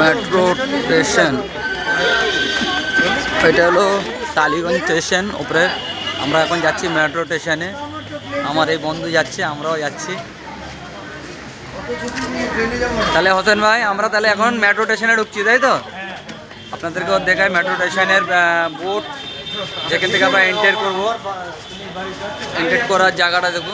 Metro station এটা হলো Tollygunge station উপরে। আমরা এখন যাচ্ছি মেট্রো স্টেশনে আমার এই বন্ধু যাচ্ছে, আমরাও যাচ্ছি। তাহলে হোসেন ভাই, আমরা তাহলে এখন মেট্রো স্টেশনে ঢুকছি, তাই তো? আপনাদেরকেও দেখায় মেট্রো স্টেশনের বোট যেখান থেকে আমরা এন্টার করব। এন্টার করার জায়গাটা দেখব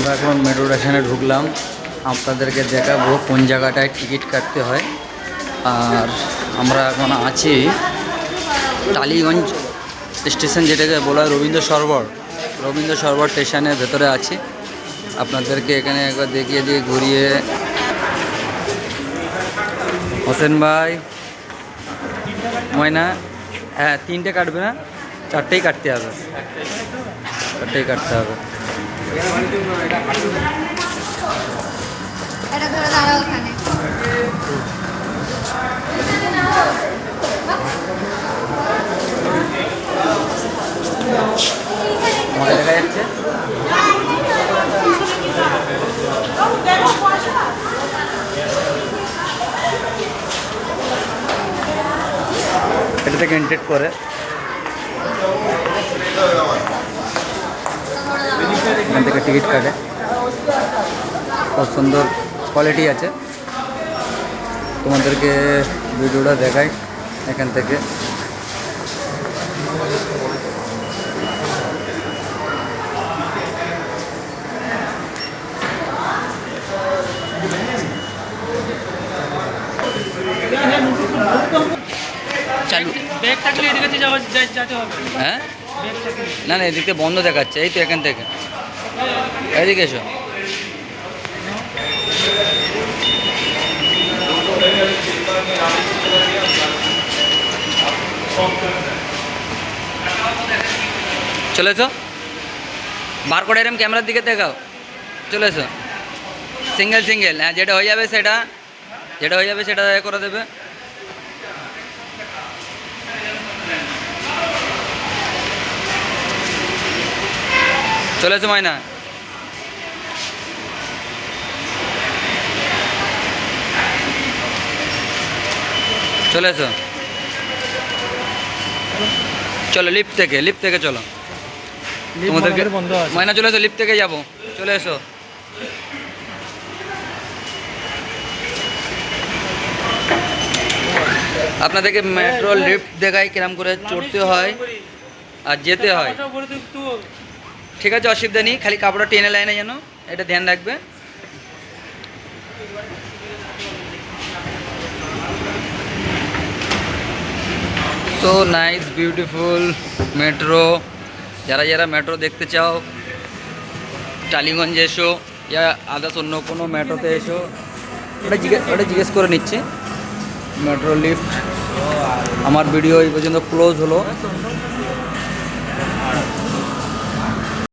আমরা এখন মেট্রো স্টেশনে ঢুকলাম। আপনাদেরকে দেখাবো কোন জায়গাটায় টিকিট কাটতে হয়। আর আমরা এখন আছি টালিগঞ্জ স্টেশন যেটাকে বলা হয় রবীন্দ্র সরোবর। রবীন্দ্র সরোবর স্টেশনের ভেতরে আছি। আপনাদেরকে এখানে একবার দেখিয়ে দিয়ে ঘুরিয়ে। হোসেন ভাই, ময়না হ্যাঁ তিনটে কাটবে না? চারটেই কাটতে হবে। চারটেই কাটতে হবে। এটা থেকে এন্টেড করে। এখান থেকে টিকিট কাটে। খুব সুন্দর কোয়ালিটি আছে। তোমাদেরকে ভিডিওটা দেখাই এখান থেকে। হ্যাঁ? না না এদিকে বন্ধ দেখাচ্ছে এই তো এখান থেকে। এদিকে এসো। চলে এসো। বার এরম ক্যামেরার দিকে দেখাও। চলে এসো। Single single. হ্যাঁ যেটা হয়ে যাবে সেটা, যেটা হয়ে যাবে সেটা করে দেবে। চলে এসো ময়না চলে এসো। চলো লিফট থেকে লিফট থেকে চলো। তোমাদেরকে বন্ধ আছে। ময়না চলে এসো লিফট থেকে যাব। চলে এসো। আপনাদেরকে মেট্রো লিফট দেখাই কিরম করে চড়তে হয় আর যেতে হয়। ঠিক আছে অসুবিধা নেই খালি কাপড়টা টেনে লাইনে যেন এটা ধ্যান রাখবে। সো নাইস বিউটিফুল মেট্রো যারা যারা মেট্রো দেখতে চাও, টালিগঞ্জ এসো ইয়া আদার্স অন্য কোনো মেট্রোতে এসো, ওটা জিজ্ঞেস ওটা জিজ্ঞেস করে নিচ্ছে। মেট্রো লিফট আমার ভিডিও এই পর্যন্ত ক্লোজ হলো।